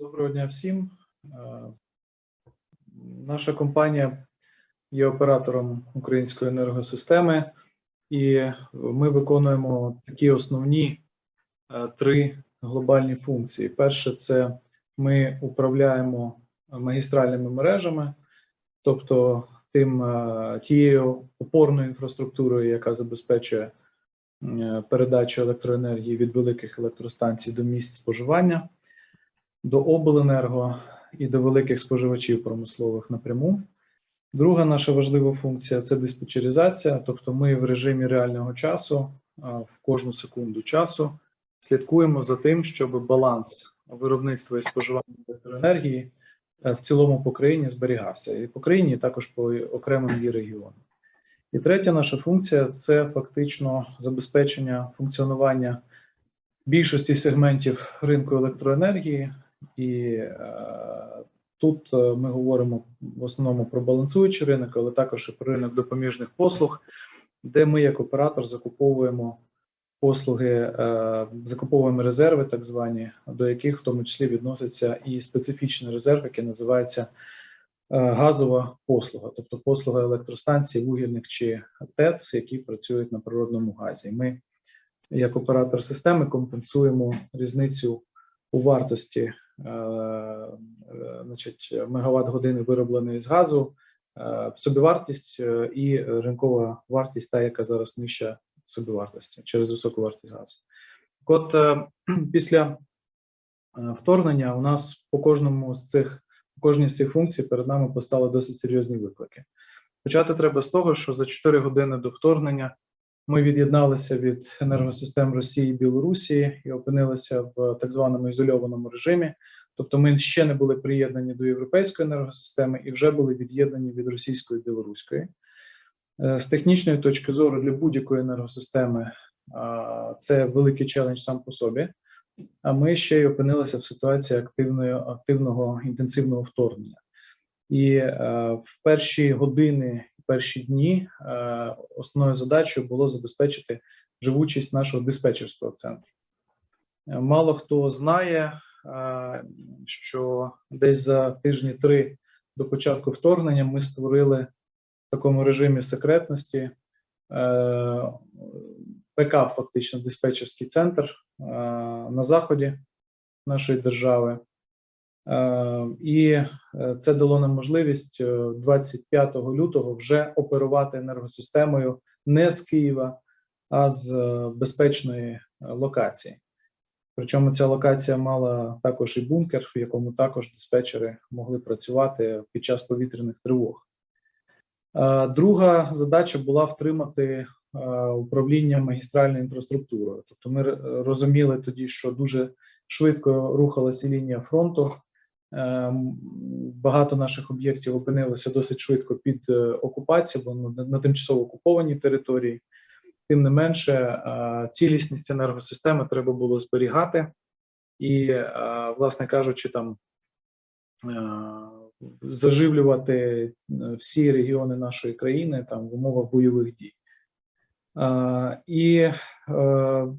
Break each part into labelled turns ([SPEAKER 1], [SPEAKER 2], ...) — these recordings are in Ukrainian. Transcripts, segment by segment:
[SPEAKER 1] Доброго дня всім. Е, Наша компанія є оператором української енергосистеми, і ми виконуємо такі основні е, три глобальні функції. Перше, це ми управляємо магістральними мережами, тобто тим е, тією опорною інфраструктурою, яка забезпечує передачу електроенергії від великих електростанцій до місць споживання до обленерго і до великих споживачів промислових напряму. Друга наша важлива функція це диспетчеризація, тобто ми в режимі реального часу в кожну секунду часу слідкуємо за тим, щоб баланс виробництва і споживання електроенергії е, в цілому по країні зберігався, і по країні, і також по окремим її регіонам. І третя наша функція це фактично забезпечення функціонування більшості сегментів ринку електроенергії, і е, тут е, ми говоримо в основному про балансуючий ринок, але також і про ринок допоміжних послуг, де ми як оператор закуповуємо послуги, е, закуповуємо резерви, так звані, до яких в тому числі відноситься і специфічний резерв, який називається газова послуга, тобто послуга електростанцій, вугільних чи ТЕЦ, які працюють на природному газі. Ми як оператор системи компенсуємо різницю у вартості значить, мегаватт години виробленої з газу, е, собівартість е, і ринкова вартість, та яка зараз нижча собівартості через високу вартість газу. От е, після е, вторгнення у нас по кожному з цих по кожній з цих функцій перед нами постали досить серйозні виклики. Почати треба з того, що за 4 години до вторгнення ми від'єдналися від енергосистем Росії і Білорусі і опинилися в так званому ізольованому режимі. Тобто, ми ще не були приєднані до європейської енергосистеми і вже були від'єднані від російської і білоруської. Е, З технічної точки зору для будь-якої енергосистеми а, це великий челендж сам по собі. А ми ще й опинилися в ситуації активної, активного інтенсивного вторгнення. І е, в перші години, перші дні е, основною задачею було забезпечити живучість нашого диспетчерського центру. Е, Мало хто знає, е, що десь за тижні три до початку вторгнення ми створили в такому режимі секретності ПК, фактично диспетчерський центр на заході нашої держави. Е, І е, це дало нам можливість е, 25 лютого вже оперувати енергосистемою не з Києва, а з е, безпечної е, локації. Причому ця локація мала також і бункер, в якому також диспетчери могли працювати під час повітряних тривог. Е, Друга задача була втримати е, управління магістральною інфраструктурою. Тобто, ми розуміли тоді, що дуже швидко рухалася лінія фронту. Е, Багато наших об'єктів опинилося досить швидко під е, окупацією, бо на, на тимчасово окупованій території. Тим не менше, е, цілісність енергосистеми треба було зберігати, і, власне кажучи, там заживлювати всі регіони нашої країни там в умовах бойових дій. І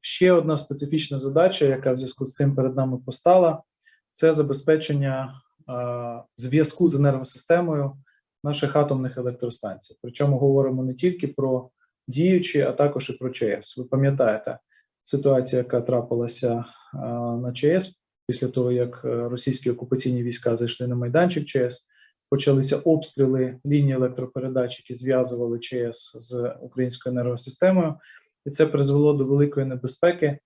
[SPEAKER 1] ще одна специфічна задача, яка в зв'язку з цим перед нами постала, це забезпечення е, зв'язку з енергосистемою наших атомних електростанцій. Причому говоримо не тільки про діючі, а також і про ЧАЕС. Ви пам'ятаєте ситуацію, яка трапилася е, на ЧАЕС після того, як е, російські окупаційні війська зайшли на майданчик ЧАЕС, почалися обстріли лінії електропередач, які зв'язували ЧАЕС з українською енергосистемою, і це призвело до великої небезпеки,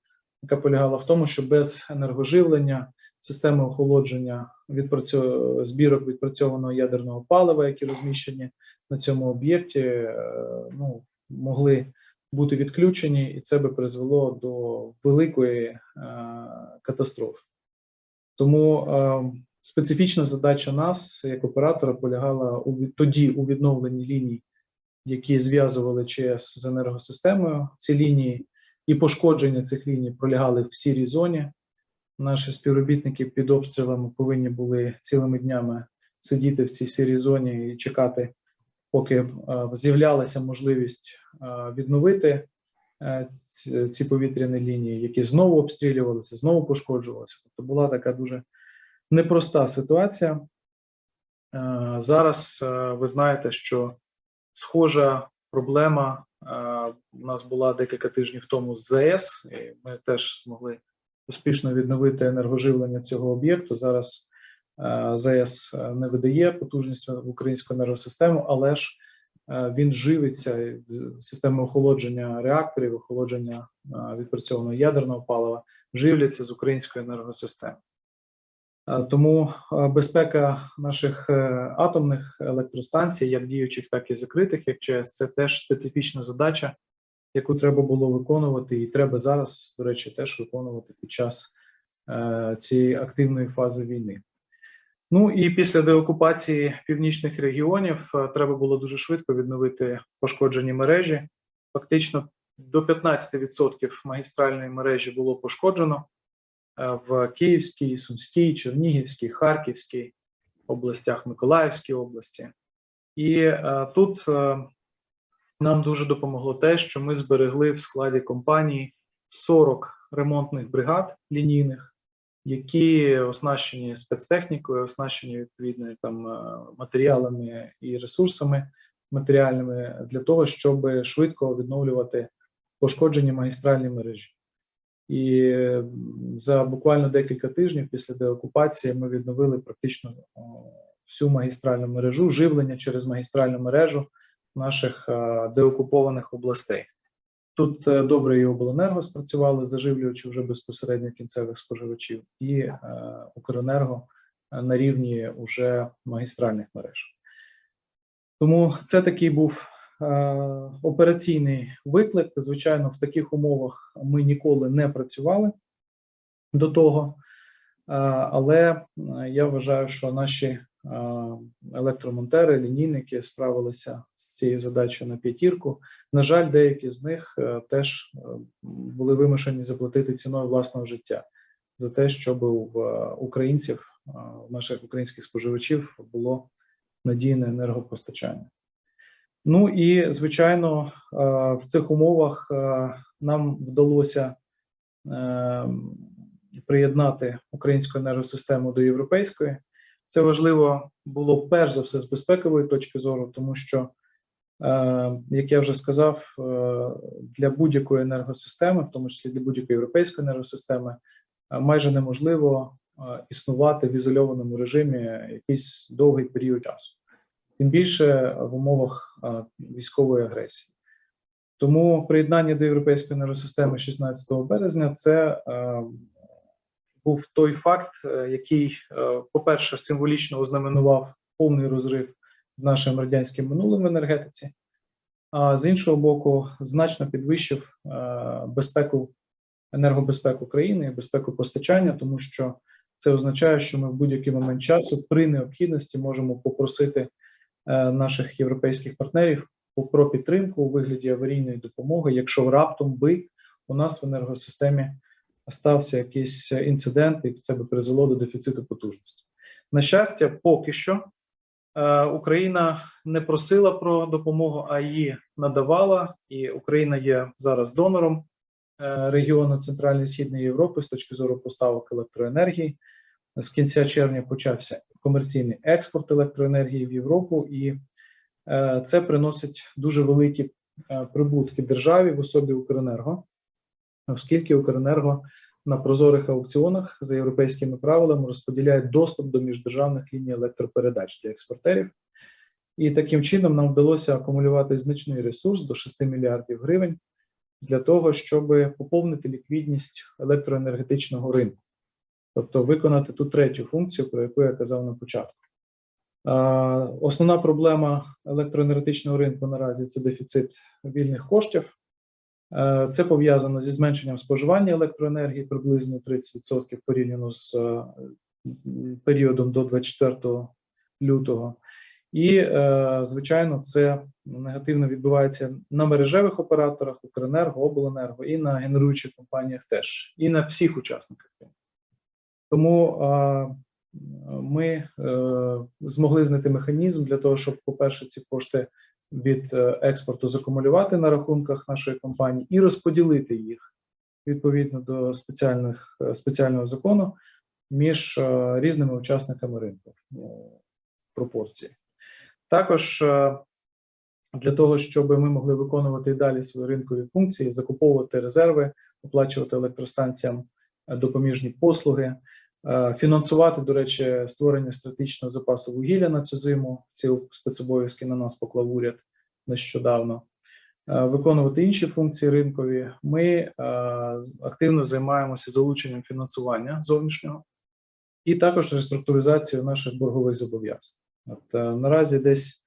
[SPEAKER 1] яка полягала в тому, що без енергоживлення системи охолодження відпрацьо... збірок відпрацьованого ядерного палива, які розміщені на цьому об'єкті, е, ну, могли бути відключені, і це би призвело до великої е, катастрофи. Тому е, специфічна задача нас, як оператора, полягала у тоді у відновленні ліній, які зв'язували ЧС з енергосистемою. Ці лінії і пошкодження цих ліній пролягали в сірій зоні. Наші співробітники під обстрілами повинні були цілими днями сидіти в цій сірій зоні і чекати, поки е, з'являлася можливість е, відновити е, ці- повітряні лінії, які знову обстрілювалися, знову пошкоджувалися. Тобто була така дуже непроста ситуація. Зараз ви знаєте, що схожа проблема у нас була декілька тижнів тому з ЗАЕС. і Ми теж змогли успішно відновити енергоживлення цього об'єкту. Зараз е, ЗАЕС е, не видає потужність в українську енергосистему, але ж е, він живиться системою охолодження реакторів, охолодження відпрацьованого ядерного палива, живляться з української енергосистеми. Тому безпека наших атомних електростанцій, як діючих, так і закритих, як ЧАЕС, це теж специфічна задача, яку треба було виконувати, і треба зараз, до речі, теж виконувати під час е, цієї активної фази війни. Ну і після деокупації північних регіонів е, треба було дуже швидко відновити пошкоджені мережі. Фактично до 15% магістральної мережі було пошкоджено е, в Київській, Сумській, Чернігівській, Харківській областях, Миколаївській області. І е, тут е, нам дуже допомогло те, що ми зберегли в складі компанії 40 ремонтних бригад лінійних, які оснащені спецтехнікою, оснащені відповідними там е, матеріалами і ресурсами матеріальними для того, щоб швидко відновлювати пошкоджені магістральні мережі. І за буквально декілька тижнів після деокупації ми відновили практично всю магістральну мережу, живлення через магістральну мережу наших е, деокупованих областей. Тут е, добре і обленерго спрацювали, заживлюючи вже безпосередньо кінцевих споживачів, і е, Укренерго е, на рівні уже магістральних мереж. Тому це такий був операційний виклик. Звичайно, в таких умовах ми ніколи не працювали до того, але я вважаю, що наші електромонтери, лінійники справилися з цією задачею на п'ятірку. На жаль, деякі з них е, теж е, були вимушені заплатити ціною власного життя за те, щоб в е, українців, в наших українських споживачів було надійне енергопостачання. Ну і звичайно, в цих умовах нам вдалося приєднати українську енергосистему до європейської. Це важливо було перш за все з безпекової точки зору, тому що, е, як я вже сказав, е, для будь-якої енергосистеми, в тому числі для будь-якої європейської енергосистеми, е, майже неможливо існувати в ізольованому режимі якийсь довгий період часу, тим більше в умовах військової агресії. Тому приєднання до європейської енергосистеми 16 березня це був той факт, е, який, е, по-перше, символічно ознаменував повний розрив з нашим радянським минулим в енергетиці, а з іншого боку, значно підвищив е, безпеку, енергобезпеку країни, безпеку постачання, тому що це означає, що ми в будь-який момент часу при необхідності можемо попросити наших європейських партнерів про підтримку у вигляді аварійної допомоги, якщо раптом би у нас в енергосистемі стався якийсь інцидент, і це би призвело до дефіциту потужності. На щастя, поки що е, Україна не просила про допомогу, а її надавала, і Україна є зараз донором е, регіону Центральної Східної Європи з точки зору поставок електроенергії. З кінця червня почався комерційний експорт електроенергії в Європу, і е, це приносить дуже великі е, прибутки державі в особі Укренерго оскільки Укренерго на прозорих аукціонах за європейськими правилами розподіляє доступ до міждержавних ліній електропередач для експортерів. І таким чином нам вдалося акумулювати значний ресурс до 6 мільярдів гривень для того, щоб поповнити ліквідність електроенергетичного ринку, тобто виконати ту третю функцію, про яку я казав на початку. Основна проблема електроенергетичного ринку наразі це дефіцит вільних коштів. Е, Це пов'язано зі зменшенням споживання електроенергії приблизно 30% порівняно з е, періодом до 24 лютого. І, е, звичайно, це негативно відбувається на мережевих операторах, Укренерго, Обленерго і на генеруючих компаніях теж, і на всіх учасниках. Тому ми змогли знайти механізм для того, щоб, по-перше, ці кошти від е, експорту закумулювати на рахунках нашої компанії і розподілити їх відповідно до спеціальних е, спеціального закону між е, різними учасниками ринку в пропорції. Також для того, щоб ми могли виконувати і далі свої ринкові функції, закуповувати резерви, оплачувати електростанціям допоміжні послуги, фінансувати, до речі, створення стратегічного запасу вугілля на цю зиму. Ці спецобов'язки на нас поклав уряд нещодавно. Е, Виконувати інші функції ринкові. Ми е, активно займаємося залученням фінансування зовнішнього і також реструктуризацією наших боргових зобов'язань. От е, наразі десь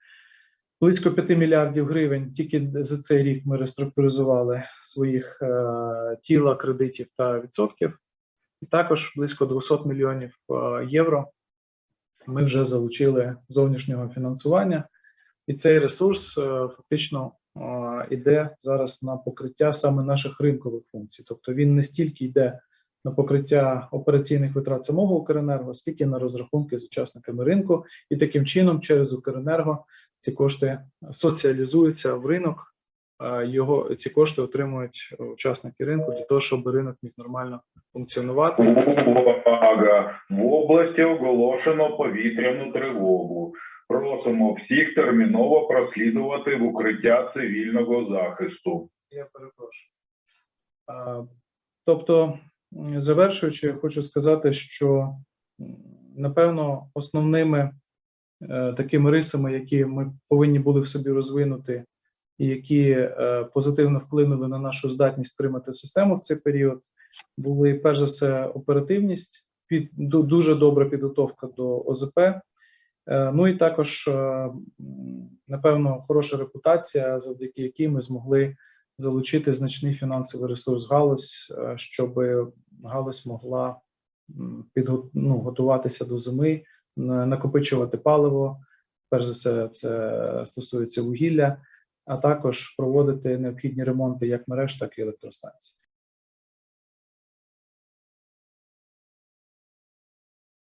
[SPEAKER 1] близько 5 мільярдів гривень тільки за цей рік ми реструктуризували своїх е, тіла кредитів та відсотків, і також близько 200 мільйонів е, євро ми вже залучили зовнішнього фінансування, і цей ресурс е, фактично е, іде зараз на покриття саме наших ринкових функцій. Тобто він не стільки йде на покриття операційних витрат самого Укренерго, скільки на розрахунки з учасниками ринку, і таким чином через Укренерго ці кошти соціалізуються в ринок. Його ці кошти отримують учасники ринку для того, щоб ринок міг нормально функціонувати.
[SPEAKER 2] Увага! В області оголошено повітряну тривогу. Просимо всіх терміново прослідувати в укриття цивільного захисту.
[SPEAKER 1] Я перепрошую. Тобто, завершуючи, я хочу сказати, що напевно основними е, такими рисами, які ми повинні були в собі розвинути, які е, позитивно вплинули на нашу здатність тримати систему в цей період, були перш за все оперативність, під дуже добра підготовка до ОЗП. е, Ну і також, е, напевно, хороша репутація, завдяки якій ми змогли залучити значний фінансовий ресурс галузь, щоб галузь могла ну, готуватися до зими, на- накопичувати паливо. Перш за все, це стосується вугілля, а також проводити необхідні ремонти як мереж, так і електростанцій.